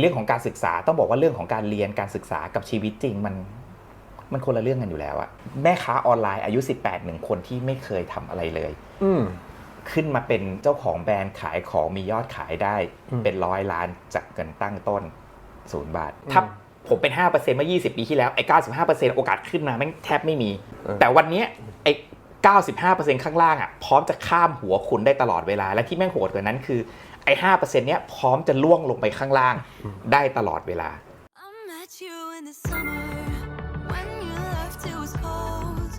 เรื่องของการศึกษาต้องบอกว่าเรื่องของการเรียนการศึกษากับชีวิตจริงมันมันคนละเรื่องกันอยู่แล้วอะแม่ค้าออนไลน์อายุ 18หนึ่งคนที่ไม่เคยทำอะไรเลย อืมขึ้นมาเป็นเจ้าของแบรนด์ขายของมียอดขายได้อืมเป็นร้อยล้านจากเงินตั้งต้นศูนย์บาทอืมถ้าผมเป็น 5%เมื่อ 20 ปีที่แล้ว ไอ้ 95%โอกาสขึ้นมาแม่งแทบไม่มีเออแต่วันเนี้ยไอ้ 95%ข้างล่างอะพร้อมจะข้ามหัวคุณได้ตลอดเวลา และที่แม่งโหดกว่านั้นคือ ไอ้5%เนี้ยพร้อมจะล่วงลงไปข้างล่างได้ตลอดเวลา I met you in the summer when you left it was cold.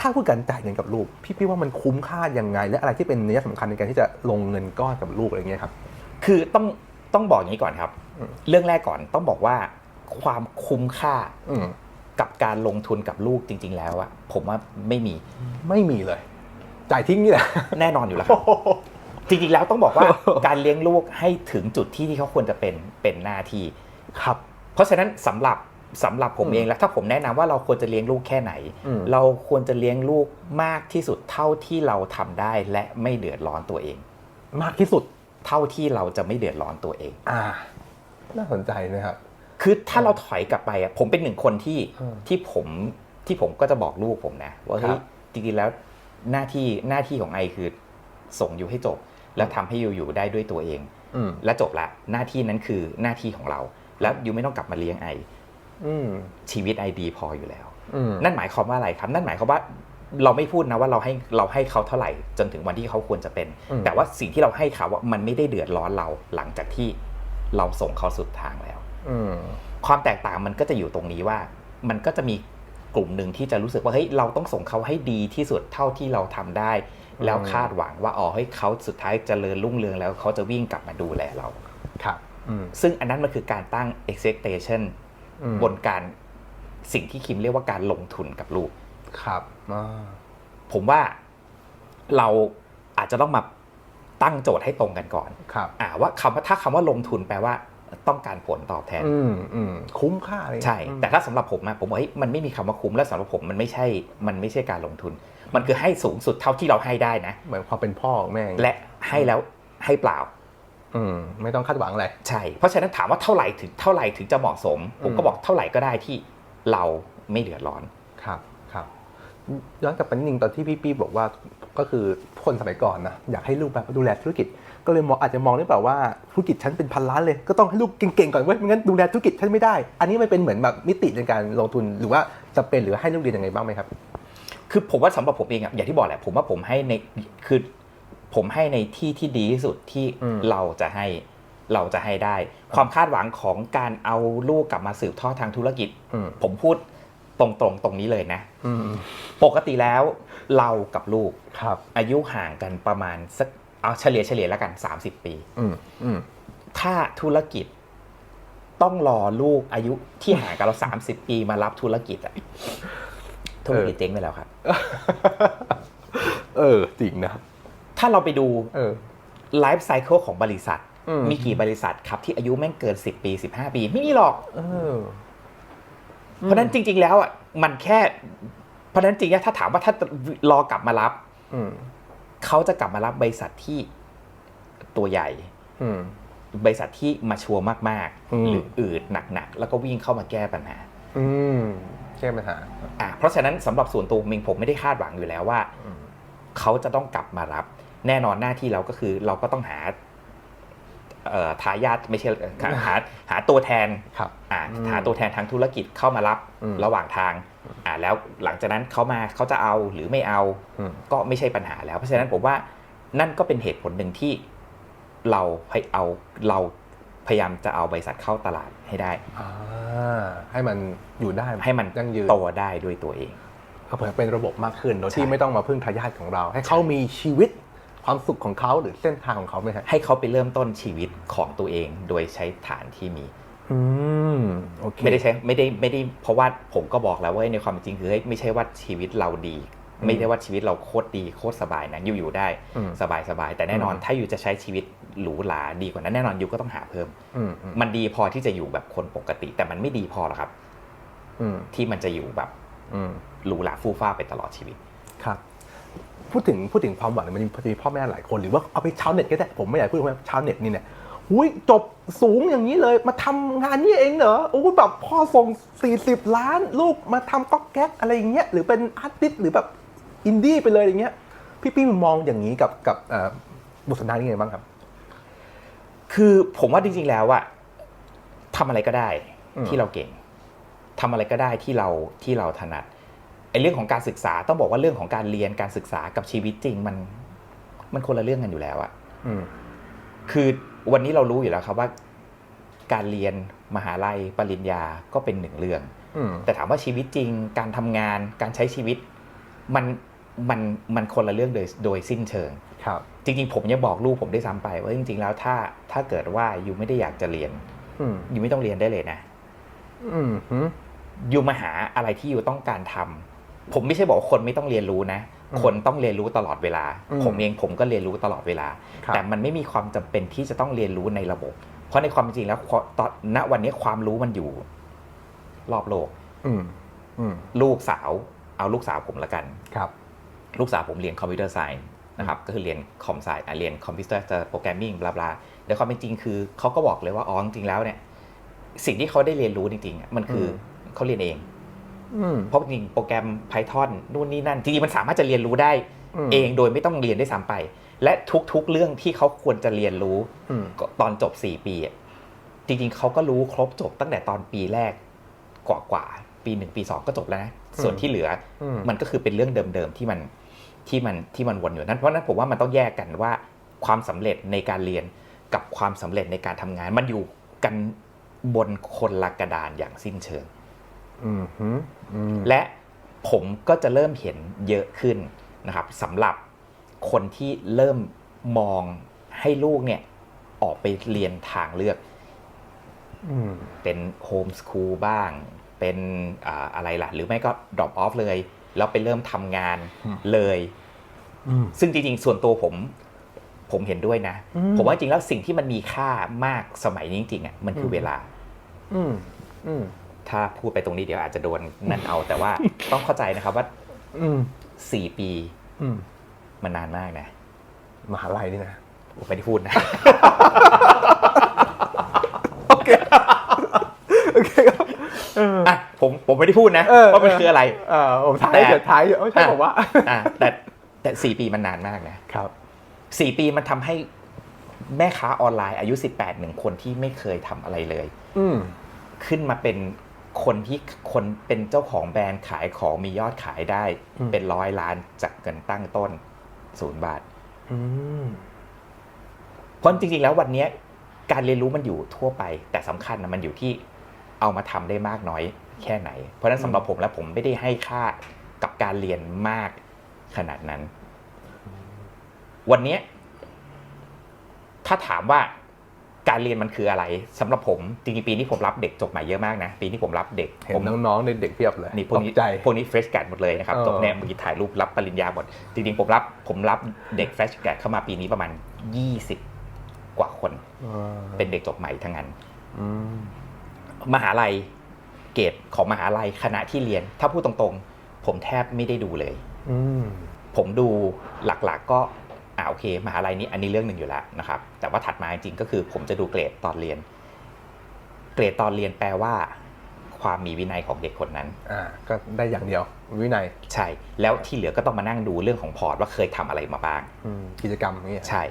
ถ้าพูดกันจ่ายเงินกับลูก พี่พี่ว่ามันคุ้มค่ายังไง และอะไรที่เป็นนัยสำคัญในการที่จะลงเงินก้อนกับลูกอะไรเงี้ยครับ คือต้องต้องบอกอย่างนี้ก่อนครับอืมเรื่องแรกก่อนต้องบอกว่าความคุ้มค่าอืมกับการลงทุนกับลูกจริง ๆ แล้วอะผมว่าไม่มีไม่มีเลย จ่ายทิ้งนี่แหละแน่นอนอยู่แล้วครับ จริงๆแล้วต้องบอกว่าการเลี้ยงลูกให้ถึงจุดที่ที่เขาควรจะเป็นเป็นหน้าที่ครับ เพราะฉะนั้นสำหรับสำหรับผมอืมเองแล้วถ้าผมแนะนำว่าเราควรจะเลี้ยงลูกแค่ไหนอืมเราควรจะเลี้ยงลูกมากที่สุดเท่าที่เราทำได้และไม่เดือดร้อนตัวเอง มากที่สุดเท่าที่เราจะไม่เดือดร้อนตัวเอง อ่า น่าสนใจนะครับคือถ้าเราถอยกลับไปอะผมเป็นหนึ่งคนที่อืมที่ผมที่ผมก็จะบอกลูกผมนะ ว่าครัเฮ้ยบจริงๆแล้วหน้าที่หน้าที่ของไอคือส่งอยู่ให้จบ แล้วทำให้อยู่อยู่ได้ด้วยตัวเองอืมและจบละหน้าที่นั้นคือหน้าที่ของเรา แล้วยูไม่ต้องกลับมาเลี้ยงไออืมชีวิตไอดีพออยู่แล้วอืมนั่นหมายความว่าอะไรครับ นั่นหมายความว่าเราไม่พูดนะว่าเราให้เราให้เขาเท่าไหร่จนถึงวันที่เขาควรจะเป็นอืมแต่ว่าสิ่งที่เราให้เขาว่ามันไม่ได้เดือดร้อนเราหลังจากที่เราส่งเขาสุดทางแล้วอืมความแตกต่างมันก็จะอยู่ตรงนี้ว่า มันก็จะมีกลุ่มหนึ่งที่จะรู้สึกว่าเฮ้ยเราต้องส่งเขาให้ดีที่สุดเท่าที่เราทำได้อืม แล้วคาดหวังว่าอ๋อเฮ้ยเขาสุดท้ายเจริญรุ่งเรืองแล้วเขาจะวิ่งกลับมาดูแลเราครับอืมซึ่งอันนั้นมันคือการตั้ง expectation อืมบนการสิ่งที่คิมเรียกว่าการลงทุนกับลูกครับอ่าผมว่าเราอาจจะต้องมาตั้งโจทย์ให้ตรงกันก่อนครับอ่าว่าคำว่าถ้าคำว่าลงทุนแปลว่าต้องการผลตอบแทนอืมอืมคุ้มค่าเลยใช่ แต่ถ้าสำหรับผมอะผมว่าเฮ้ยมันไม่มีคำว่าคุ้มและสำหรับผมมันไม่ใช่มันไม่ใช่การลงทุน มันคือให้สูงสุดเท่าที่เราให้ได้นะ เหมือนความเป็นพ่อของแม่อย่างเงี้ยและให้แล้วให้เปล่า อืม ไม่ต้องคาดหวังอะไร ใช่ เพราะฉะนั้นถามว่าเท่าไหร่ถึงเท่าไหร่ถึงจะเหมาะสม ผมก็อืมบอกเท่าไหร่ก็ได้ที่เราไม่เดือดร้อน ครับ ครับ ย้อนกลับไปนิดนึงตอนที่พี่ปี้บอกว่าก็คือคนสมัยก่อนนะอยากให้ลูกแบบดูแลธุรกิจ ก็เลยมองอาจจะมองได้แบบว่าธุรกิจฉันเป็นพันล้านเลย ก็ต้องให้ลูกเก่งๆก่อนเว้ยไม่งั้นดูแลธุรกิจฉันไม่ได้ อันนี้มันเป็นเหมือนแบบมิติในการลงทุนหรือว่าจะเป็นหรือให้ลูกเรียนยังไงบ้างไหมครับ คือผมว่าสำหรับผมเองอะอย่างที่บอกแหละ ผมว่าผมให้ในคือผมให้ในที่ที่ดีที่สุดที่อืมเราจะให้เราจะให้ได้ ความคาดหวังของการเอาลูกกลับมาสืบทอดทางธุรกิจอืมผมพูดตรงๆตรงนี้เลยนะอืมปกติแล้วเรากับลูกครับอายุห่างกันประมาณสักเอาเฉลี่ยเฉลี่ยแล้วกัน 30 ปีอืมอืมถ้าธุรกิจต้องรอลูกอายุที่ห่างกันเรา 30 ปีมารับธุรกิจอะ ธุรกิจเจ๊งไปแล้วครับ เออจริงนะ ถ้าเราไปดูไลฟ์ไซเคิลของบริษัท มีกี่บริษัทครับที่อายุแม่งเกิน10ปี15ปี ไม่มีหรอกเพราะนั้นจริง ๆ แล้วอะมันแค่ เพราะนั้นจริงๆถ้าถามว่าถ้ารอกลับมารับเขาจะกลับมารับบริษัทที่ตัวใหญ่บริษัทที่มาชัวร์มากๆ หรืออืดหนักๆ แล้วก็วิ่งเข้ามาแก้ปัญหา แก้ปัญหาอะเพราะฉะนั้นสำหรับส่วนตัวผมเองผมไม่ได้คาดหวังอยู่แล้วว่าอืมเขาจะต้องกลับมารับ แน่นอนหน้าที่เราก็คือเราก็ต้องหาเอ่อทายาทไม่ใช่เอ่อหาหาหาตัวแทนครับอ่าอืมหาตัวแทนทางธุรกิจเข้ามารับอืมระหว่างทางอ่าแล้วหลังจากนั้นเขามาเขาจะเอาหรือไม่เอาอืมก็ไม่ใช่ปัญหาแล้ว เพราะฉะนั้นผมว่านั่นก็เป็นเหตุผลหนึ่งที่เราให้เอาเราพยายามจะเอาบริษัทเข้าตลาดให้ได้อ่า ให้มันอยู่ได้ให้มันยั่งยืนโตได้ด้วยตัวเองเขาเปิดเป็นระบบมากขึ้นโดยใช่ที่ไม่ต้องมาพึ่งทายาทของเรา ให้เขามีชีวิตความสุขของเขาหรือเส้นทางของเขาไหมฮะให้เขาไปเริ่มต้นชีวิตของตัวเองโดยใช้ฐานที่มีอืมโอเคไม่ได้ใช้ไม่ได้ไม่ได้เพราะว่าผมก็บอกแล้วว่าในความเป็นจริงคือเฮ้ยไม่ใช่ว่าชีวิตเราดี ไม่ได้ว่าชีวิตเราโคตรดีโคตรสบายนะอยู่อยู่ได้อืมสบายสบายแต่แน่นอนอืมถ้าอยู่จะใช้ชีวิต หรูหราดีกว่านั้นแน่นอนอยู่ก็ต้องหาเพิ่มอืมอืมมันดีพอที่จะอยู่แบบคนปกติ แต่มันไม่ดีพอหรอกครับอืมที่มันจะอยู่แบบอืมหรูหราฟู่ฟ้าไปตลอดชีวิตครับพูดถึงพูดถึงความหวังเนี่ยมันมีพอดีพ่อแม่หลายคนหรือว่าเอาไปชาวเน็ตก็ได้ผมไม่อยากพูดว่าชาวเน็ตนี่เนี่ยหุยจบสูงอย่างนี้เลย มาทำงานนี่เองเหรอโอ้ยแบบพ่อส่ง 40 ล้านลูกมาทำก๊อกแก๊กอะไรอย่างเงี้ยหรือเป็นอาร์ติสต์หรือแบบอินดี้ไปเลยอย่างเงี้ยพี่พี่มองอย่างนี้กับกับเอ่อบทสนทนานี้ไงบ้างครับ คือผมว่าจริงๆแล้วอะทำอะไรก็ได้อืมที่เราเก่งทำอะไรก็ได้ที่เราที่เราถนัดไอ้เรื่องของการศึกษาต้องบอกว่าเรื่องของการเรียนการศึกษากับชีวิตจริง มันมันคนละเรื่องกันอยู่แล้วอะอืมคือวันนี้เรารู้อยู่แล้วครับว่า การเรียนมหาลัยปริญญาก็เป็นหนึ่งเรื่องอืมแต่ถามว่าชีวิตจริง การทำงานการใช้ชีวิต มันมันมันคนละเรื่องโดยโดยสิ้นเชิงครับ จริง ๆ ผมยังบอกลูกผมได้วยซ้ำไป ว่าจริง ๆ แล้วถ้าถ้าเกิดว่ายูไม่ได้อยากจะเรียนอืมยูไม่ต้องเรียนได้เลยนะอืมหืมยูมาหาอะไรที่ยูต้องการทำผมไม่ใช่บอกว่าคนไม่ต้องเรียนรู้นะอืมคนต้องเรียนรู้ตลอดเวลาอืมผมเองผมก็เรียนรู้ตลอดเวลาครับแต่มันไม่มีความจำเป็นที่จะต้องเรียนรู้ในระบบ เพราะในความเป็นจริงแล้วความตอนณวันนี้ความรู้มันอยู่ รอบโลกอืมอืมลูกสาว เอาลูกสาวผมละกันครับ ลูกสาวผมเรียนคอมพิวเตอร์ไซน์ นะครับก็คือเรียนคอมไซน์เรียนคอมพิวเตอร์โปรแกรมมิ่งบลาบลาแต่ความเป็นจริงคือเขาก็บอกเลยว่าอ๋อจริงๆแล้วเนี่ยสิ่งที่เขาได้เรียนรู้จริงๆอะมันคืออเขาเรียนเองอืมเพราะจริงๆโปรแกรม Python นู่นนี่นั่นจริงๆมันสามารถจะเรียนรู้ได้อืมเองโดยไม่ต้องเรียนได้วยซ้ำไป และทุกๆเรื่องที่เขาควรจะเรียนรู้อืมก็ตอนจบ 4 ปีอะจริงๆเขาก็รู้ครบจบตั้งแต่ตอนปีแรกกว่าๆปีหนึ่งปีสองก็จบแล้วนะส่วนที่เหลืออมมันก็คือเป็นเรื่องเดิมๆที่มัน ที่มันที่มันวนอยู่นั้นเพราะฉะนั้นผมว่ามันต้องแยกกันว่าความสำเร็จในการเรียนกับความสำเร็จในการทำงาน มันอยู่กันบนคนละกระดานอย่างสิ้นเชิงอืมหืมอืมและผมก็จะเริ่มเห็นเยอะขึ้นนะครับสำหรับคนที่เริ่มมองให้ลูกเนี่ยออกไปเรียนทางเลือกอืมเป็นโฮมส o ูลบ้าง เป็นอาอะไรล่ะ หรือไม่ก็ drop off เลย แล้วไปเริ่มทำงานอืมเลยอืมซึ่งจริงๆ ส่วนตัวผมผมเห็นด้วยนะอืมผมว่าจริงแล้วสิ่งที่มันมีค่ามากสมัยนี้จริงๆอะมันคือเวลาอืมอืมถ้าพูดไปตรงนี้เดี๋ยวอาจจะโดนนั่นเอา แต่ว่าต้องเข้าใจนะครับว่าอืมสี่ปีอืมมันนานมากนะมหาลัยนี่นะผมไม่ได้พูดนะโอเคโอเคครับเออ อะ ผมผมไม่ได้พูดนะเออ ว่ามันเออคืออะไร เออผมท้ายแต่ เดี๋ยวท้ายเออใช่อะผมว่าอะแต่แต่สี่ปีมันนานมากนะครับ สี่ปีมันทำให้แม่ค้าออนไลน์อายุ 18หนึ่งคนที่ไม่เคยทำอะไรเลย อืม ขึ้นมาเป็นคนที่คนเป็นเจ้าของแบรนด์ขายของมียอดขายได้อืม เป็นร้อยล้านจากเงินตั้งต้นศูนย์บาท อืม เพราะจริงๆแล้ววันเนี้ยการเรียนรู้มันอยู่ทั่วไป แต่สำคัญนะมันอยู่ที่เอามาทำได้มากน้อย แค่ไหน เพราะฉะนั้นสำหรับผมแล้วผมไม่ได้ให้ค่ากับการเรียนมากขนาดนั้น วันเนี้ยถ้าถามว่าการเรียนมันคืออะไรสำหรับผมจริงๆปีนี้ผมรับเด็กจบใหม่เยอะมากนะปีนี้ผมรับเด็กเห็ผนมน้องๆในเด็กเพียบเลยนี่พวกนี้ตใจพวกนี้เฟรชแกรดหมดเลยนะครับเออจบเนี่ยเมื่อกี้ถ่ายรูปรับปริญญาหมดจริงๆผมรับผมรับเด็กเฟรชแกรดเข้ามาปีนี้ประมาณ 20 กว่าคนอ่าเป็นเด็กจบใหม่ทั้งนั้นอืมมหาลัย เกรดของมหาลัยคณะที่เรียน ถ้าพูดตรงๆ ผมแทบไม่ได้ดูเลยอืมผมดูหลักๆก็อ่าโอเค มหาลัยนี้อันนี้เรื่องหนึ่งอยู่แล้วนะครับ แต่ว่าถัดมาจริงๆก็คือ ผมจะดูเกรดตอนเรียน เกรดตอนเรียนแปลว่า ความมีวินัยของเด็กคนนั้นอ่าก็ได้อย่างเดียว วินัยใช่ แล้วที่เหลือก็ต้องมานั่งดูเรื่องของพอร์ตว่าเคยทำอะไรมาบ้างอืมกิจกรรมอย่างเงี้ยใช่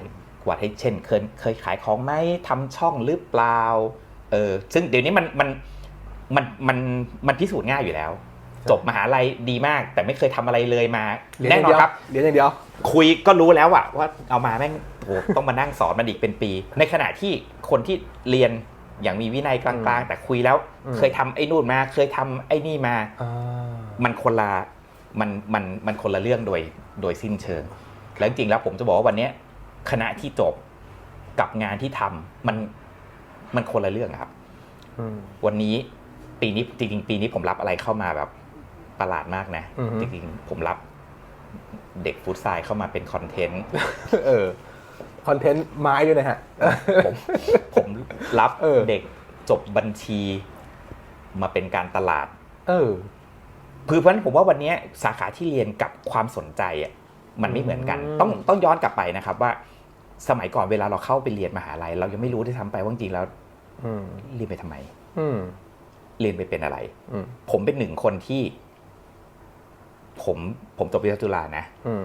ว่าให้เช่นเคยเคยขายของไหมทำช่องหรือเปล่าเออซึ่งเดี๋ยวนี้มันมัน มันมันมันพิสูจน์ง่ายอยู่แล้ว จบมหาลัยดีมาก แต่ไม่เคยทำอะไรเลยมาเรียนอแน่ย่างนอนเดียวครับเรียนอย่างเดียว คุยก็รู้แล้วอะว่าเอามาแม่งโหต้องมานั่งสอนมันอีกเป็นปี ในขณะที่คนที่เรียนอย่างมีวินัยกลางๆ แต่คุยแล้วอืมเคยทำไอ้นู่นมา เคยทำไอ้นี่มาอ่ามันคนละมันมันมันคนละเรื่องโดยโดยสิ้นเชิง แล้วจริงๆแล้วผมจะบอกว่าวันเนี้ยคณะที่จบกับงานที่ทำมันมันคนละเรื่องอะครับอืมวันนี้ ปีนี้จริงๆปีนี้ผมรับอะไรเข้ามาแบบประหลาดมากนะอือฮึจริงๆผมรับเด็กฟุตไซล์เข้ามาเป็นคอนเทนต์เออคอนเทนต์ไม้ด้วยนะฮะผมผมรับเออเด็กจบบัญชีมาเป็นการตลาด เออคือเพราะฉะนั้นผมว่าวันนี้สาขาที่เรียนกับความสนใจอะมันไม่เหมือนกันอืมต้องต้องย้อนกลับไปนะครับ ว่าสมัยก่อนเวลาเราเข้าไปเรียนมหาลัย เรายังไม่รู้ด้วยซ้ำไปว่าจริงๆแล้วอืมเรียนไปทำไมอืม เรียนไปเป็นอะไรอืมผมเป็นหนึ่งคนที่ ผมผมจบวิทยาจุฬานะอืม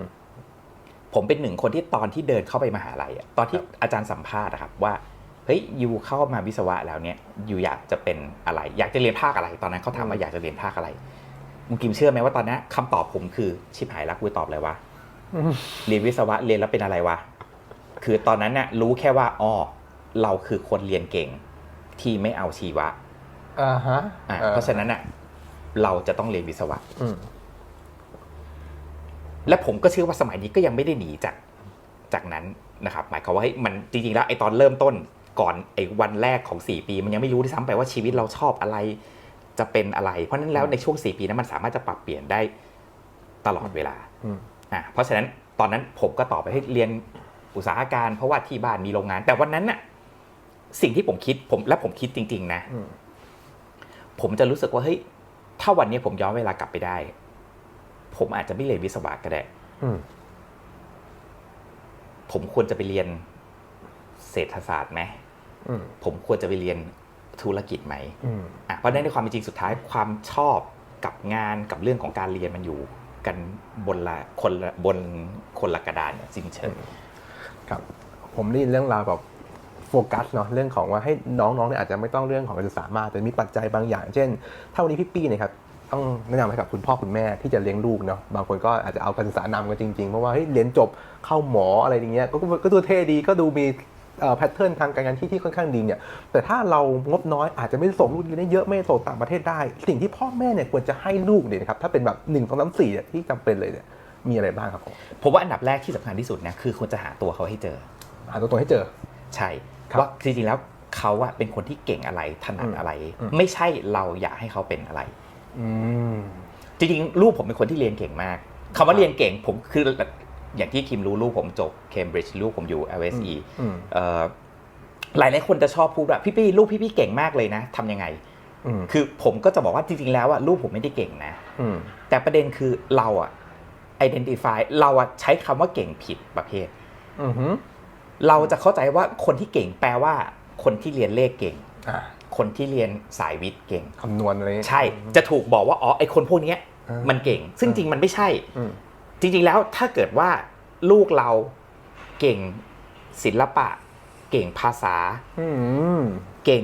ผมเป็นหนึ่งคนที่ตอนที่เดินเข้าไปมหาลัยอะตอนที่อาจารย์สัมภาษณ์อะครับ ว่าเฮ้ยยูเข้ามาวิศวะแล้วเนี่ยยูอยากจะเป็นอะไร อยากจะเรียนภาคอะไร ตอนนั้นเขาถามว่าอยากจะเรียนภาคอะไรมุงกิมเชื่อไหมว่าตอนนั้นคำตอบผมคือชิบหายแล้วกูตอบอะไรวะอืมเรียนวิศวะเรียนแล้วเป็นอะไรวะคือตอนนั้นน่ะรู้แค่ว่าอ๋อเราคือคนเรียนเก่งที่ไม่เอาชีวะ อ่าฮะอะเพราะฉะนั้นน่ะเราจะต้องเรียนวิศวะอืมและผมก็เชื่อว่าสมัยนี้ก็ยังไม่ได้หนีจากจากนั้นนะครับ หมายความว่าเฮ้ยมันจริงๆแล้วไอ้ตอนเริ่มต้นก่อนไอ้วันแรกของ 4 ปี มันยังไม่รู้ด้วยซ้ำไปว่าชีวิตเราชอบอะไร จะเป็นอะไร เพราะฉะนั้นแล้วในช่วง 4 ปีนั้นมันสามารถจะปรับเปลี่ยนได้ตลอดเวลาอืมอะเพราะฉะนั้นตอนนั้นผมก็ตอบไปให้เรียนอุตสาหการ เพราะว่าที่บ้านมีโรงงาน แต่วันนั้นน่ะสิ่งที่ผมคิดผมและผมคิดจริง ๆ นะอืม ผมจะรู้สึกว่าเฮ้ยถ้าวันนี้ผมย้อนเวลากลับไปได้ ผมอาจจะไม่เรียนวิศวะก็ได้อืมผมควรจะไปเรียนเศรษฐศาสตร์ไหมอืมผมควรจะไปเรียนธุรกิจไหมอืมอะเพราะฉะนั้นในความเป็นจริงสุดท้ายความชอบกับงานกับเรื่องของการเรียนมันอยู่ กันบนละคนละบนคนละกระดานเนี่ยสิ้นเชิงครับ ผมได้ยินเรื่องราวแบบ โฟกัสเนาะเรื่องของว่าให้น้องๆเนี่ยอาจจะไม่ต้องเรื่องของการศึกษามากแต่มีปัจจัยบางอย่าง เช่น ถ้าวันนี้พี่ปี้เนี่ยครับต้องแนะนำให้กับคุณพ่อคุณแม่ที่จะเลี้ยงลูกเนาะบางคนก็อาจจะเอาการศึกษานำกันจริงๆ เพราะว่าเฮ้ยเรียนจบเข้าหมออะไรอย่างเงี้ยก็ก็ก็ดูเท่ดีก็ดูมีแพทเทิร์นทางการงานที่ที่ค่อนข้างดีเนี่ย แต่ถ้าเรางบน้อยอาจจะไม่ได้ส่งลูกเรียนได้เยอะไม่ได้ส่งต่างประเทศได้ สิ่งที่พ่อแม่เนี่ยควรจะให้ลูกเนี่ยนะครับถ้าเป็นแบบหนึ่งสองสามสี่เนี่ยที่จำเป็นเลยเนี่ยมีอะไรบ้างครับผมผมว่าอันดับแรกที่สำคัญที่สุดนะคือควรจะหาตัวเขาให้เจอ หาตัวตนให้เจอ ใช่ครับ ว่าจริงๆแล้วเขาอะเป็นคนที่เก่งอะไรถนัดอะไรอืมไม่ใช่เราอยากให้เขาเป็นอะไรอืมจริงๆลูกผมเป็นคนที่เรียนเก่งมากคำว่าเรียนเก่งผมคืออย่างที่คิมรู้ลูกผมจบเคมบริดจ์ลูกผมอยู่ LSE อืมเอ่อหลายหลายๆคนจะชอบพูดว่าพี่ปี้ลูกพี่ปี้เก่งมากเลยนะทำยังไงอืมคือผมก็จะบอกว่าจริงๆแล้วอะลูกผมไม่ได้เก่งนะอืมแต่ประเด็นคือเราอะ identify เราอะใช้คำว่าเก่งผิดประเภทอือหือ เราจะเข้าใจว่าคนที่เก่งแปลว่า คนที่เรียนเลขเก่งอ่าคนที่เรียนสายวิทย์เก่งคำนวณอะไรใช่ จะถูกบอกว่าอ๋อไอคนพวกเนี้ยอ่ามันเก่ง ซึ่งจริงมันไม่ใช่อืมจริง ๆ แล้วถ้าเกิดว่าลูกเราเก่งศิลปะ เก่งภาษาอืมเก่ง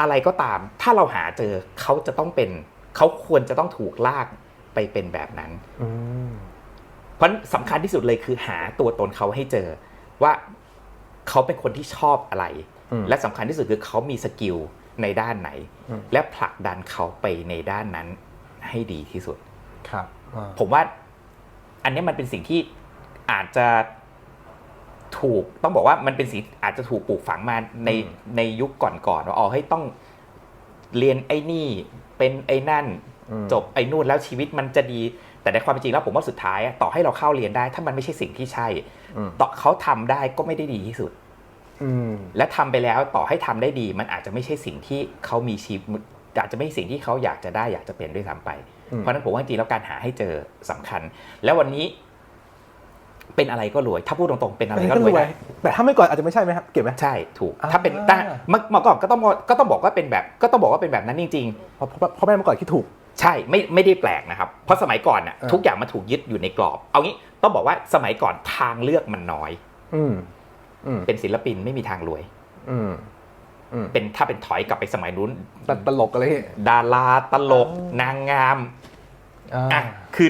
อะไรก็ตาม ถ้าเราหาเจอเขาจะต้องเป็นเขาควรจะต้องถูกลากไปเป็นแบบนั้นอืมเพราะสำคัญที่สุดเลยคือหาตัวตนเขาให้เจอว่า เขาเป็นคนที่ชอบอะไรอืมและสำคัญที่สุดคือเขามีสกิลในด้านไหนอืมและผลักดันเขาไปในด้านนั้นให้ดีที่สุดครับอ่าผมว่าอันนี้มันเป็นสิ่งที่อาจจะถูกต้องบอกว่ามันเป็นสิ่งอาจจะถูกปลูกฝังมาในในยุคก่อนๆว่าอ๋อให้ต้องเรียนไอ้นี่เป็นไอ้นั่นอืมจบไอ้นู่นแล้วชีวิตมันจะดี แต่ในความเป็นจริงแล้วผมว่าสุดท้ายอะต่อให้เราเข้าเรียนได้ ถ้ามันไม่ใช่สิ่งที่ใช่อืมต่อเขาทำได้ก็ไม่ได้ดีที่สุดอืมและทำไปแล้วต่อให้ทำได้ดี มันอาจจะไม่ใช่สิ่งที่เขามีชีวิตอาจจะไม่ใช่สิ่งที่เขาอยากจะได้อยากจะเป็นด้วยซ้ำไปอืมเพราะฉะนั้นผมว่าจริงๆแล้วการหาให้เจอสำคัญ แล้ววันนี้ เป็นอะไรก็รวย ถ้าพูดตรงๆเป็นอะไรก็รวยได้แต่ถ้าไม่ก่อนอาจจะไม่ใช่ไหมครับเก็บไหมใช่ถูกอ่าถ้าเป็นถ้าเมื่อเมื่อก่อนก็ต้องก็ต้องบอกว่าเป็นแบบ ก็ต้องบอกว่าเป็นแบบนั้นจริงเพราะเพราะเพราะแม่เมื่อก่อนคิดถูกๆ ใช่ไม่ไม่ได้แปลกนะครับ เพราะสมัยก่อนน่ะอ่าทุกอย่างมันถูกยึดอยู่ในกรอบ เอางี้ต้องบอกว่าสมัยก่อนทางเลือกมันน้อย อืมอืมเป็นศิลปินไม่มีทางรวย อืมอืมเป็นถ้าเป็นถอยกลับไปสมัยนู้นตตลกอะไรอย่างเงี้ยดาราตลกอ๋อนางงามอ่าอะคือ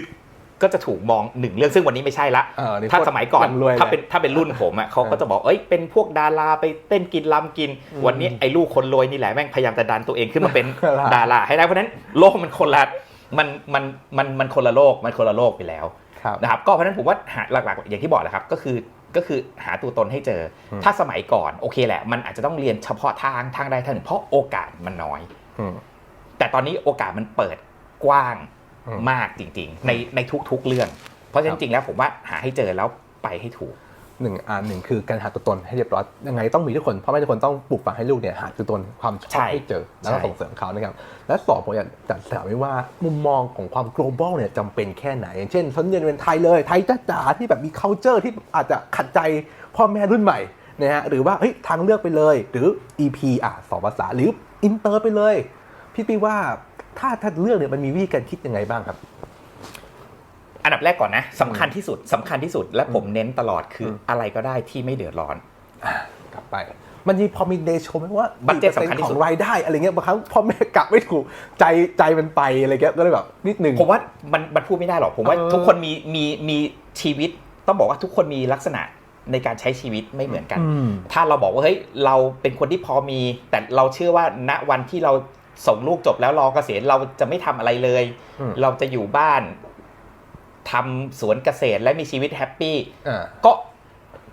ก็จะถูกมองหนึ่งเรื่องซึ่งวันนี้ไม่ใช่ละอ่นี่ถ้าโคตรสมัยก่อนร่ำรวยถ้าเป็นลยถ้าเป็นรุ่นผมอะเขาก็จะบอกเอ้ยเป็นพวกดาราไปเต้นกินลำกินอืมวันนี้ไอ้ลูกคนรวยนี่แหละแม่งพยายามจะดันตัวเองขึ้นมาเป็นครับดาราให้ได้เพราะฉะนั้นโลกมันคนละมันมันมันมันคนละโลกมันคนละโลกไปแล้วครับนะครับก็เพราะฉะนั้นผมว่าหาหลัก ๆ อย่างที่บอกแหละครับก็คือก็คือหาตัวตนให้เจออมถ้าสมัยก่อนโอเคแหละ มันอาจจะต้องเรียนเฉพาะทางทางใดทางหนึ่งเพราะโอกาสมันน้อยอืมแต่ตอนนี้โอกาสมันเปิดกว้างอื มมากจริงๆ ในในทุกๆเรื่อง เพราะฉะนั้นจริงๆแล้วผมว่าหาให้เจอแล้วไปให้ถูกหนึ่งอันหนึ่งคือการหาตัวตนให้เรียบร้อยยังไงต้องมีทุกคนพ่อแม่ทุกคนต้องปลูกฝังให้ลูกเนี่ยหาตัวตนความชอบใช่ให้เจอแล้วก็ใช่ส่งเสริมเขานะครับและสองผมอยากจะถามไว้ว่ามุมมองของความ global เนี่ยจำเป็นแค่ไหน อย่างเช่นฉันเรียนเป็นไทยเลยไทยจ๋าๆที่แบบมี culture ที่อาจจะขัดใจพ่อแม่รุ่นใหม่นะฮะหรือว่าเฮ้ยทางเลือกไปเลย หรือ EP อะสองภาษาหรืออินเตอร์ไปเลย พี่ปีว่า ถ้าถ้าเลือกเนี่ยมันมีวิธีการคิดยังไงบ้างครับ อันดับแรกก่อนนะสำคัญที่สุดสำคัญที่สุดและผมเน้นตลอดคืออมอะไรก็ได้ที่ไม่เดือดร้อนกลับไป มันมีพอมีเดโชไหมว่าบัดเจ็ตสำคัญที่ขอสุงดรายได้อะไรเงี้ยบางครั้งพ่อแม่กลับไม่ถูกใจใจมันไปอะไรเงี้ยก็เลยแบบนิดนึงผมว่ามันมันพูดไม่ได้หรอกผมว่าเออทุกคนมีมีมีชีวิต ต้องบอกว่าทุกคนมีลักษณะในการใช้ชีวิตไม่เหมือนกันอืมถ้าเราบอกว่าเฮ้ยเราเป็นคนที่พอมี แต่เราเชื่อว่าณวันที่เรา ส่งลูกจบแล้วรอเกษียณเราจะไม่ทำอะไรเลยอืมเราจะอยู่บ้านทำสวนเกษตรและมีชีวิตแฮปปี้อ่าก็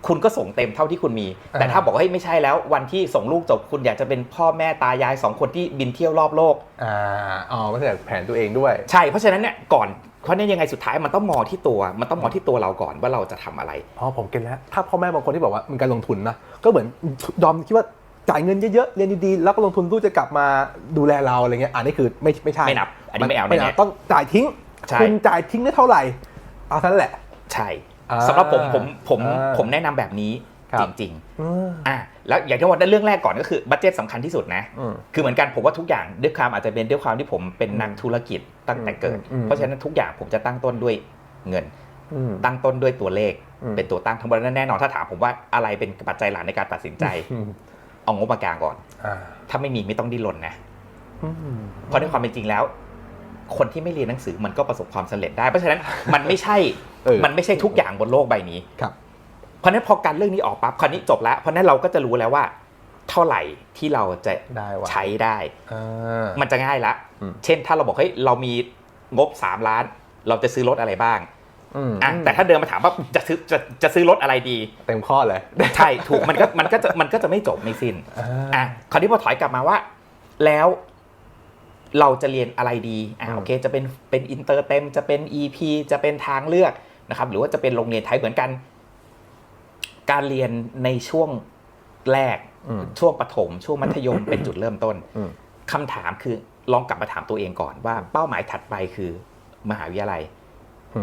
คุณก็ส่งเต็มเท่าที่คุณมี แต่อ่าถ้าบอกว่าเฮ้ยไม่ใช่แล้ว วันที่ส่งลูกจบคุณอยากจะเป็นพ่อแม่ตายายสองคนที่บินเที่ยวรอบโลกอ่าอ๋อไม่ใช่แผนตัวเองด้วย ใช่เพราะฉะนั้นเนี่ยก่อนเพราะนั้นยังไงสุดท้ายมันต้องมองที่ตัว มันต้องมองที่ตัวเราก่อนว่าเราจะทำอะไรพอผมเก็ตแล้ว ถ้าพ่อแม่บางคนที่บอกว่ามันการลงทุนนะก็เหมือนยอมคิดว่า จ่ายเงินเยอะๆเรียนดีๆแล้วก็ลงทุนลูกจะกลับมาดูแลเราอะไรเงี้ยอันนี้คือไม่ไม่ใช่ไม่นับอันนี้ไม่เอาไม่แน่นับต้องจ่ายทิ้งใช่คุณจ่ายทิ้งได้เท่าไหร่เอาเท่านั้นแหละ ใช่อ่าสำหรับผมผมผมอ่าผมแนะนำแบบนี้ครัจบริงอืมๆอะแล้วอย่างที่ว่าเรื่องแรกก่อนก็คือบัตเจ็ตสำคัญที่สุดนะอืมคือเหมือนกันผมว่าทุกอย่างด้วยความอาจจะเป็นด้วยความที่ผมเป็นนักธุรกิจตั้งแต่เกิดอืมเพราะฉะนั้นทุกอย่างผมจะตั้งต้นด้วยเงินอืมตั้งต้นด้วยตัวเลขอืมเป็นตัวตั้งทั้งหมดนั้นแน่นอนถ้าถามผมว่าอะไรเป็นปัจจัยหลักในการตัดสินใจอืม เอางบมากลางก่อนอ่าถ้าไม่มีไม่ต้องดิ้นรนนะอืมเพราะในความเป็นจริงแล้ว คนที่ไม่เรียนหนังสือมันก็ประสบความสำเร็จได้ เพราะฉะนั้นมันไม่ใช่เออมันไม่ใช่ทุกอย่างบนโลกใบนี้ครับ เพราะฉะนั้นพอการเรื่องนี้ออกปั๊บคราวนี้จบแล้ว เพราะฉะนั้นเราก็จะรู้แล้วว่า เท่าไหร่ที่เราจะได้ว่ะใช้ได้อ่ามันจะง่ายละอืมเช่นถ้าเราบอกเฮ้ยเรามีงบ3ล้าน เราจะซื้อรถอะไรบ้าง อืมอะแต่ถ้าเดินมาถามว่าจะซื้อจะจะซื้อรถอะไรดี เต็มข้อเลย ใช่ถูกมันก็มันก็จะมันก็จะไม่จบไม่สิ้นอ่าอะคราวนี้พอถอยกลับมาว่า แล้วเราจะเรียนอะไรดีอะอืมโอเค จะเป็นเป็นอินเตอร์เต็ม จะเป็น EP จะเป็นทางเลือกนะครับ หรือว่าจะเป็นโรงเรียนไทยเหมือนกัน การเรียนในช่วงแรกอืมช่วงประถม ช่วงมัธยมเป็นจุดเริ่มต้นอืมคำถามคือลองกลับมาถามตัวเองก่อนว่าเป้าหมายถัดไปคือมหาวิทยาลัยอืม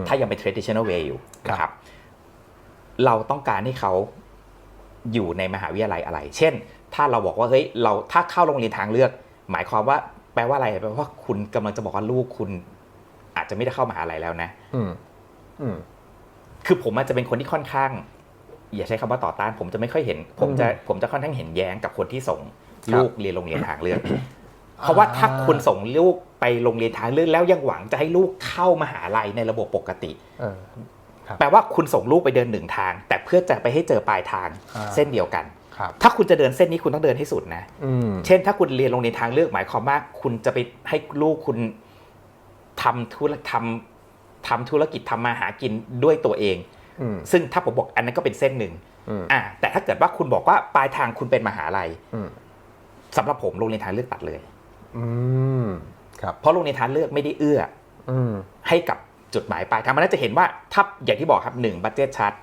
ถ้ายังเป็น traditional way อยู่ครับนะครับ เราต้องการให้เขาอยู่ในมหาวิทยาลัยอะไร เช่น ถ้าเราบอกว่าเฮ้ยเราถ้าเข้าโรงเรียนทางเลือก หมายความว่าแปลว่าอะไรแปลว่าคุณกำลังจะบอกว่าลูกคุณ อาจจะไม่ได้เข้ามหาลัยแล้วนะ อืมอืมคือผมอาจจะเป็นคนที่ค่อนข้าง อย่าใช้คำว่าต่อต้าน ผมจะไม่ค่อยเห็น ผมจะอืมผมจะค่อนข้างเห็นแย้งกับคนที่ส่งครับลูกเรียนโรงเรียนทางเลือก เพราะว่าถ้าคุณส่งลูก ไปโรงเรียนทางเลือกแล้วยังหวังจะให้ลูกเข้ามหาลัยในระบบปกติเออครับแปลว่าคุณส่งลูกไปเดินหนึ่งทาง แต่เพื่อจะไปให้เจอปลายทางอ่าเส้นเดียวกันครับถ้าคุณจะเดินเส้นนี้คุณต้องเดินให้สุดนะอืมเช่น ถ้าคุณเรียนโรงเรียนทางเลือกหมายความว่าคุณจะไปให้ลูกคุณทำธุรทำทำธุรกิจทำมาหากินด้วยตัวเองอืมซึ่งถ้าผมบอกอันนั้นก็เป็นเส้นหนึ่งอืมอ่าแต่ถ้าเกิดว่าคุณบอกว่าปลายทางคุณเป็นมหาลัยอืมสำหรับผมโรงเรียนทางเลือกตัดเลยอืมครับ เพราะโรงเรียนทางเลือกไม่ได้เอื้ออืมให้กับจุดหมายปลายทางมันน่าจะเห็นว่าถ้าอย่างที่บอกครับหนึ่งบัตเจตชัด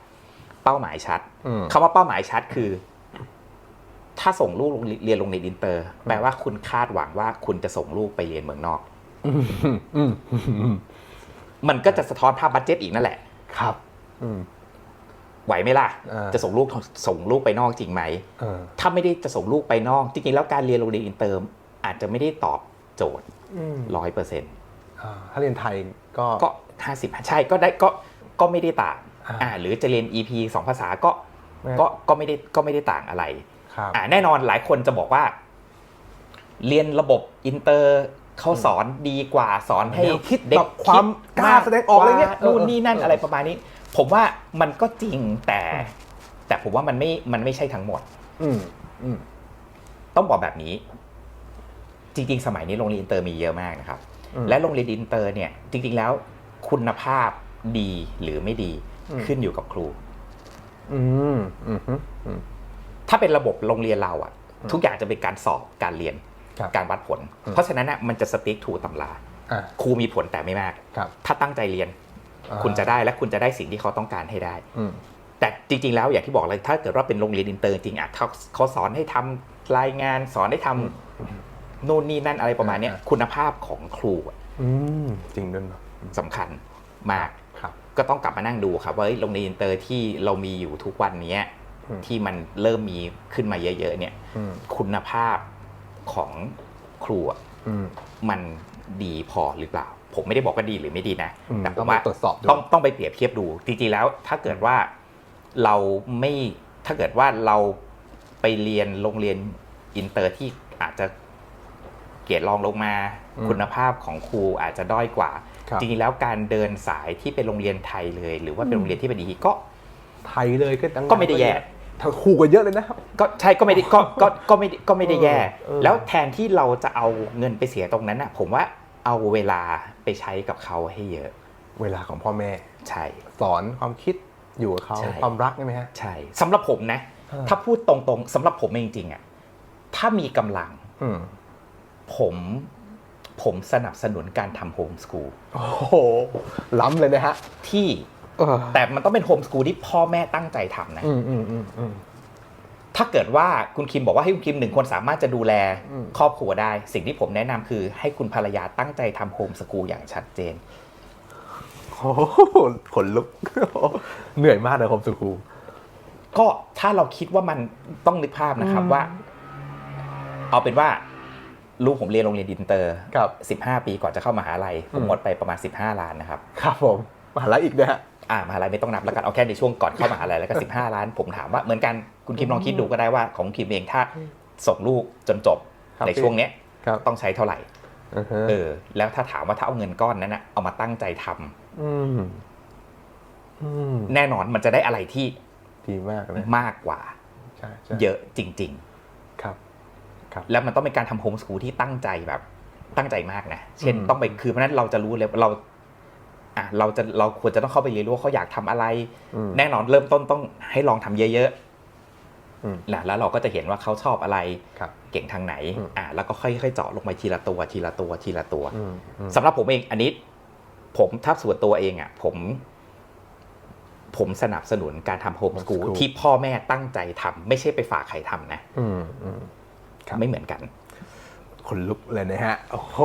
เป้าหมายชัดอืมคำว่าเป้าหมายชัดคือ ถ้าส่งลูกเรียนโรงเรียนอินเตอร์ แปลว่าคุณคาดหวังว่าคุณจะส่งลูกไปเรียนเมืองนอกอืมอืมอืมมันก็จะสะท้อนภาพบัตเจตอีกนั่นแหละ ครับอืมไหวไหมล่ะอ่าจะส่งลูกส่งลูกไปนอกจริงไหมเออถ้าไม่ได้จะส่งลูกไปนอก จริงๆแล้วการเรียนโรงเรียนอินเตอร์อาจจะไม่ได้ตอบโจทย์อืม ร้อยเปอร์เซ็นต์อ่าถ้าเรียนไทยก็ก็ห้าสิบใช่ก็ได้ก็ก็ไม่ได้ต่างอ่าอ่าหรือจะเรียน EP สองภาษาก็ไม่ก็ก็ไม่ได้ก็ไม่ได้ต่างอะไรครับอ่าแน่นอนหลายคนจะบอกว่า เรียนระบบอินเตอร์เขาสอนดีกว่าสอนให้แนวคิดเด็กแบบความกล้าแสดงออกอะไรเงี้ยนู่นเออนี่นั่นเออออะไรประมาณนี้ ผมว่ามันก็จริงแต่ แต่ผมว่ามันไม่มันไม่ใช่ทั้งหมด อืมอืมต้องบอกแบบนี้ จริง ๆ สมัยนี้โรงเรียนอินเตอร์มีเยอะมากนะครับอืมและโรงเรียนอินเตอร์เนี่ยจริง ๆ แล้วคุณภาพดีหรือไม่ดีอืมขึ้นอยู่กับครูอืมอืมฮึอืมถ้าเป็นระบบโรงเรียนเราอะทุกอย่างจะเป็นการสอบการเรียนครับการวัดผลอืมเพราะฉะนั้นน่ะมันจะสติ๊กถูตำราอ่าครูมีผลแต่ไม่มากครับถ้าตั้งใจเรียนอ่าคุณจะได้และคุณจะได้สิ่งที่เขาต้องการให้ได้อืมแต่จริง ๆ แล้วอย่างที่บอกเลยถ้าเกิดว่าเป็นโรงเรียนอินเตอร์จริงๆอะเขาเขาสอนให้ทำรายงานสอนให้ทำ นู่นนี่นั่นอะไรประมาณเนี้ยอ่าคุณภาพของครูอะอืมจริงด้วยเนอะสำคัญมาก ครับก็ต้องกลับมานั่งดูครับว่าเฮ้ยโรงเรียนอินเตอร์ที่เรามีอยู่ทุกวันเนี้ยอืมที่มันเริ่มมีขึ้นมาเยอะๆเนี่ย อืมคุณภาพของครูอะอืม มันดีพอหรือเปล่า ผมไม่ได้บอกว่าดีหรือไม่ดีนะ อืมแต่ผต้องมว่าตรวจสอบดู ต้องต้องไปเปรียบเทียบดู จริงๆแล้วถ้าเกิดว่าเราไม่ถ้าเกิดว่าเราไปเรียนโรงเรียนอินเตอร์ที่อาจจะ เกรดรองลงมาอืมคุณภาพของครูอาจจะด้อยกว่าครับจริงๆแล้วการเดินสายที่เป็นโรงเรียนไทยเลย หรือว่าเป็นโรงเรียนที่เป็นดีก็ไทยเลยก็ดังๆก็ไม่ได้แย่ถ้าคู่กันเยอะเลยนะครับก็ใช่ก็ไม่ได้ก็ก็ก็ไม่ได้ก็ไม่ได้แย่เออแล้วแทนที่เราจะเอาเงินไปเสียตรงนั้นน่ะ ผมว่าเอาเวลาไปใช้กับเขาให้เยอะ เวลาของพ่อแม่ใช่สอนความคิดอยู่กับเขาใช่ความรักใช่ไหมฮะใช่สำหรับผมนะเออถ้าพูดตรงๆสำหรับผมเองจริงๆอะถ้ามีกำลังอืม ผมผมสนับสนุนการทำโฮมสกูลโอ้โหล้ำเลยนะฮะ ที่เออแต่มันต้องเป็นโฮมสกูลที่พ่อแม่ตั้งใจทำนะอืมอืมอืมอืมถ้าเกิดว่าคุณคิมบอกว่าให้คุณคิมหนึ่งคนสามารถจะดูแลอืมครอบครัวได้ สิ่งที่ผมแนะนำคือให้คุณภรรยาตั้งใจทำโฮมสกูลอย่างชัดเจนโอ้โหขนลุก เหนื่อยมากเลยโฮมสกูลก็ถ้าเราคิดว่ามันต้องนึกภาพนะครับอืมว่า เอาเป็นว่า ลูกผมเรียนโรงเรียนอินเตอร์ครับ 15 ปีก่อนจะเข้ามหาลัยผมอืมหมดไปประมาณ 15 ล้านนะครับ ครับผมมหาลัยอีกนะฮะอ่ามหาลัยไม่ต้องนับแล้วกันเอาแค่ในช่วงก่อนเข้ามหาลัยแล้วก็ 15 ล้าน ผมถามว่าเหมือนกันคุณคิมลองคิดดูก็ได้ว่าของคิมเองถ้าส่งลูกจนจบครับในช่วงเนี้ยครับต้องใช้เท่าไหร่อือฮะเออ แล้วถ้าถามว่าถ้าเอาเงินก้อนนั้นนะเอามาตั้งใจทำอืมอืมแน่นอนมันจะได้อะไรที่ดีมากเลยมากกว่าใช่ใช่เยอะจริงครับๆ แล้วมันต้องเป็นการทำโฮมสกูลที่ตั้งใจแบบตั้งใจมากนะ เช่นอืมต้องไปคือเพราะฉะนั้นเราจะรู้เลยว่าเราอะเราจะเราควรจะต้องเข้าไปเรียนรู้ว่าเขาอยากทำอะไรอืมแน่นอนเริ่มต้นต้องให้ลองทำเยอะอืมๆนะแล้วเราก็จะเห็นว่าเขาชอบอะไรครับเก่งทางไหนอืมอะแล้วก็ค่อยๆเจาะลงไปทีละตัว ทีละตัวทีละตัวอืมอืมสำหรับผมเองอันนี้ ผมถ้าส่วนตัวเองอะ ผม ผมสนับสนุนการทำโฮมสกูล homeschool ที่พ่อแม่ตั้งใจทำไม่ใช่ไปฝากใครทำนะอืมอืมครับ ไม่เหมือนกันขนลุกเลยนะฮะ โอ้โห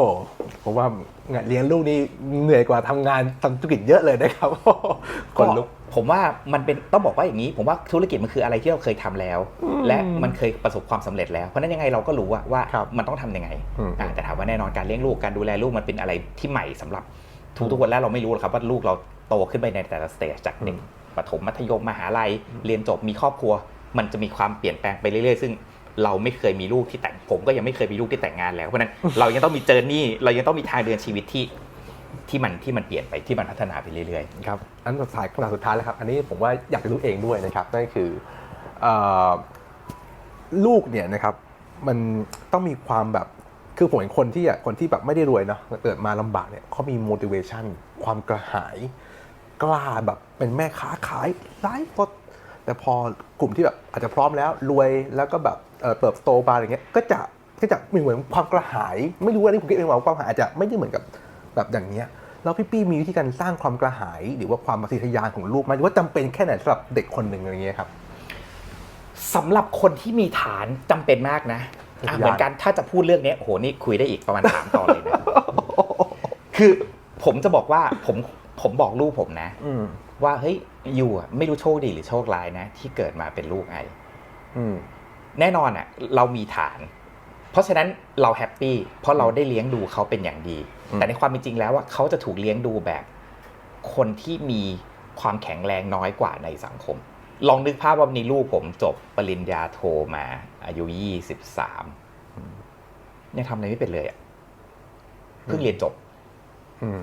เพราะว่างานเลี้ยงลูกนี่เหนื่อยกว่าทำงานทำธุรกิจเยอะเลยนะครับขก็นลุก ผมว่ามันเป็นต้องบอกว่าอย่างนี้ ผมว่าธุรกิจมันคืออะไรที่เราเคยทำแล้ว และมันเคยประสบความสำเร็จแล้ว เพราะฉะนั้นยังไงเราก็รู้ว่าว่าครับมันต้องทำยังไงอืมอ่าแต่ถามว่าแน่นอนการเลี้ยงลูกการดูแลลูกมันเป็นอะไรที่ใหม่สำหรับทุกๆคนแล้วเราไม่รู้หรอกครับว่าลูกเราโตขึ้นไปในแต่ละสเตจจากเด็กประถมมัธยมมหาลัยเรียนจบมีครอบครัว มันจะมีความเปลี่ยนแปลงไปเรื่อยๆซึ่ง เราไม่เคยมีลูกที่แต่งผมก็ยังไม่เคยมีลูกที่แต่งงานแล้วเพราะฉะนั้นเรายังต้องมีเจอร์นี่เรายังต้องมีทางเดินชีวิตที่ที่มันที่มันเปลี่ยนไปที่มันพัฒนาไปเรื่อยๆครับอันสุดท้ายคำถามสุดท้ายแล้วครับ อันนี้ผมว่าอยากจะรู้เองด้วยนะครับนั่นก็คือเอ่อลูกเนี่ยนะครับมันต้องมีความแบบคือผมเห็นคนที่อะคนที่แบบไม่ได้รวยเนาะเกิดมาลำบากเนี่ยเขามี motivation ความกระหาย กล้าแบบเป็นแม่ค้าขายไลฟ์สด แต่พอกลุ่มที่แบบอาจจะพร้อมแล้วรวยแล้วก็แบบเอ่อเติบโตมาอย่างเงี้ยก็จะก็จะมีเหมือนความกระหาย ไม่รู้ว่านี่ผมคิดเองว่าความกระหายอาจจะไม่ได้เหมือนกับแบบอย่างเนี้ยแล้วพี่ปี้มีวิธีการสร้างความกระหาย หรือว่าความปฏิทะยานของลูกไหมหรือว่าจำเป็นแค่ไหนสำหรับเด็กคนหนึ่งอะไรเงี้ยครับสำหรับคนที่มีฐานจำเป็นมากนะอะยากเหมือนกันถ้าจะพูดเรื่องนี้โอ้โหนี่คุยได้อีกประมาณสามตอนเลยนะคือผมจะบอกว่าผมผมบอกลูกผมนะอืม ว่าเฮ้ยอยู่อะไม่รู้โชคดีหรือโชคร้ายนะ ที่เกิดมาเป็นลูกไออืมแน่นอนอะ เรามีฐาน เพราะฉะนั้นเราแฮปปี้เพราะเราได้เลี้ยงดูเขาเป็นอย่างดีอืมแต่ในความเป็นจริงแล้วว่าเขาจะถูกเลี้ยงดูแบบ คนที่มีความแข็งแรงน้อยกว่าในสังคม ลองนึกภาพว่าวันนี้ลูกผมจบปริญญาโทมา อายุยี่สิบสามยังทำอะไรไม่เป็นเลยอะเพิ่งเรียนจบอืม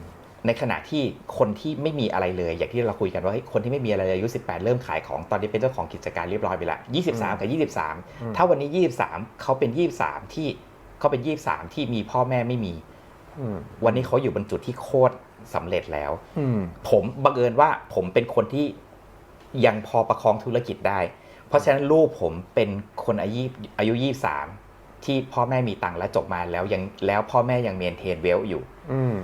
ในขณะที่คนที่ไม่มีอะไรเลย อย่างที่เราคุยกันว่าเฮ้ยคนที่ไม่มีอะไรเลยอายุ 18 เริ่มขายของตอนนี้เป็นเจ้าของกิจการเรียบร้อยไปแล้ว23 กับอืม23 ถ้าวันนี้ 23 เขาเป็น 23 ที่เขาเป็น 23 ที่มีพ่อแม่ไม่มีอืมวันนี้เขาอยู่บนจุดที่โคตรสำเร็จแล้วอืมผมบังเอิญว่าผมเป็นคนที่ยังพอประคองธุรกิจได้ เพราะฉะนั้นลูกผมเป็นคนอายุอายุ 23 ที่พ่อแม่มีตังค์และจบมาแล้วยังแล้วพ่อแม่ยังเมนเทนเวลอยู่อืม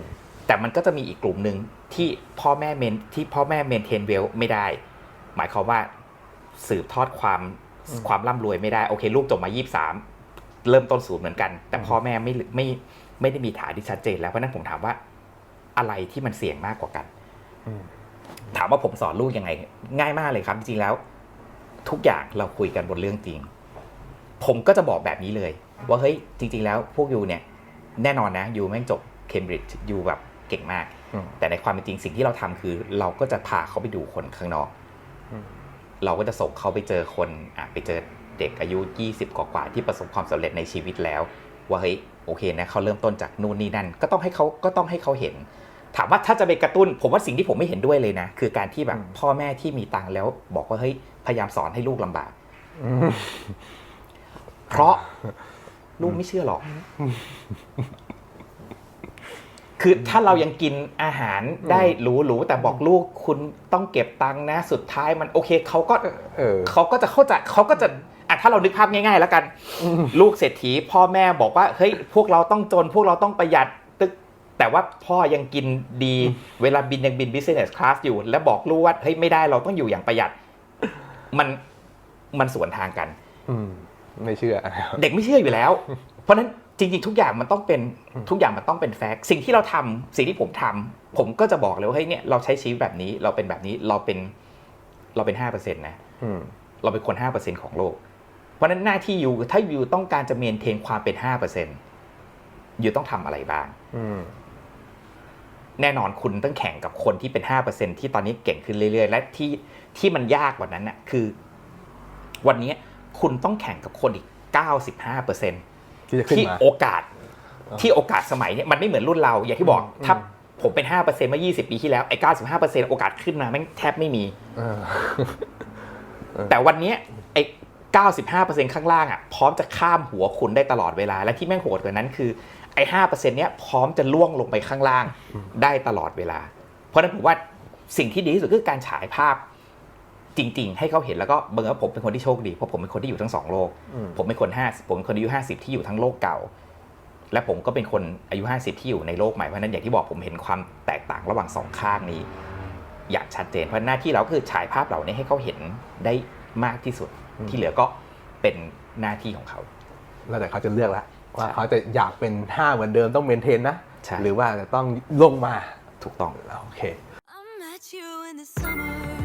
แต่มันก็จะมีอีกกลุ่มหนึ่งที่พ่อแม่เมนที่พ่อแม่เมนเทนเวลไม่ได้ หมายความว่าสืบทอดความความร่ำรวยไม่ได้โอเค ลูกจบมา23 เริ่มต้นศูนย์เหมือนกัน แต่พ่อแม่ไม่ไม่ไม่ได้มีฐานที่ชัดเจนแล้วเพราะฉะนั้นผมถามว่าอะไรที่มันเสี่ยงมากกว่ากันอืมถามว่าผมสอนลูกยังไง ง่ายมากเลยครับ จริงๆแล้ว ทุกอย่างเราคุยกันบนเรื่องจริง ผมก็จะบอกแบบนี้เลย ว่าเฮ้ยจริง ๆ แล้วพวกยูเนี่ย แน่นอนนะยูแม่งจบเคมบริดจ์ยูแบบ เก่งมากอืมแต่ในความเป็นจริงสิ่งที่เราทำคือ เราก็จะพาเขาไปดูคนข้างนอกอืมเราก็จะส่งเขาไปเจอคนอะไปเจอเด็กอายุ 20 กว่าๆที่ประสบความสำเร็จในชีวิตแล้ว ว่าเฮ้ยโอเคนะเขาเริ่มต้นจากนู่นนี่นั่น ก็ต้องให้เขาก็ต้องให้เขาเห็น ถามว่าถ้าจะไปกระตุ้น ผมว่าสิ่งที่ผมไม่เห็นด้วยเลยนะ คือการที่แบบอืมพ่อแม่ที่มีตังค์แล้ว บอกว่าเฮ้ยพยายามสอนให้ลูกลำบากอืมเพราะลูกไม่เชื่อหรอก คือถ้าเรายังกินอาหารได้หรูๆแต่บอกลูกคุณต้องเก็บตังค์นะ สุดท้ายมันโอเคเขาก็เออเขาก็จะเข้าใจเขาก็จะอะถ้าเรานึกภาพง่าย ๆ แล้วกันลูกเศรษฐี พ่อแม่บอกว่าเฮ้ยพวกเราต้องจน พวกเราต้องประหยัดตึกแต่ว่าพ่อยังกินดี เวลาบินยังบิน business class อยู่ แล้วบอกลูกว่าเฮ้ยไม่ได้เราต้องอยู่อย่างประหยัด มันมันสวนทางกันอืมไม่เชื่อ เด็กไม่เชื่ออยู่แล้ว เพราะฉะนั้น จริงๆทุกอย่างมันต้องเป็นทุกอย่างมันต้องเป็นแฟกต์สิ่งที่เราทำสิ่งที่ผมทำผมก็จะบอกเลยว่าเฮ้ยเนี่ยเราใช้ชีวิตแบบนี้เราเป็นแบบนี้เราเป็นเราเป็นห้าเปอร์เซ็นต์นะอืมเราเป็นคนห้าเปอร์เซ็นของโลก เพราะฉะนั้นหน้าที่ยูถ้ายูต้องการจะเมนเทนความเป็นห้าเปอร์เซ็นยูต้องทำอะไรบ้างอืมแน่นอนคุณต้องแข่งกับคนที่เป็นห้าเปอร์เซ็นที่ตอนนี้เก่งขึ้นเรื่อยๆ และที่ที่มันยากกว่านั้นน่ะคือ วันนี้คุณต้องแข่งกับคนอีกเก้าสิบห้าเปอร์เซ็น ที่จะขึ้นที่มา โอกาสอ่าที่โอกาสสมัยเนี่ยมันไม่เหมือนรุ่นเรา อย่างที่บอกอืมถ้าผมเป็นห้าเปอร์เซ็นต์เมื่อยี่สิบปีที่แล้วไอ้เก้าสิบห้าเปอร์เซ็นต์โอกาสขึ้นมาแม่งแทบไม่มี เออ แต่วันเนี้ยไอ้เก้าสิบห้าเปอร์เซ็นต์ข้างล่างอะพร้อมจะข้ามหัวคุณได้ตลอดเวลา และที่แม่งโหดกว่านั้นคือไอ้ห้าเปอร์เซ็นต์เนี้ยพร้อมจะล่วงลงไปข้างล่างได้ตลอดเวลา เพราะฉะนั้นผมว่าสิ่งที่ดีที่สุดคือการฉายภาพ จริง ๆ ให้เขาเห็นแล้วก็เบิ่งว่าผมเป็นคนที่โชคดีเพราะผมเป็นคนที่อยู่ทั้งสองโลกอืมผมเป็นคนห้าผมเป็นคนอายุห้าสิบที่อยู่ทั้งโลกเก่า และผมก็เป็นคนอายุห้าสิบที่อยู่ในโลกใหม่เพราะฉะนั้นอย่างที่บอกผมเห็นความแตกต่างระหว่างสองข้างนี้ อย่างชัดเจนเพราะหน้าที่เราก็คือฉายภาพเหล่านี้ให้เขาเห็นได้มากที่สุดอืมที่เหลือก็เป็นหน้าที่ของเขาแล้วแต่เขาจะเลือกแล้วว่าใช่เขาจะอยากเป็นห้าเหมือนเดิมต้องเมนเทนนะใช่หรือว่าจะต้องลงมาถูกต้องโอเค I met you in the summer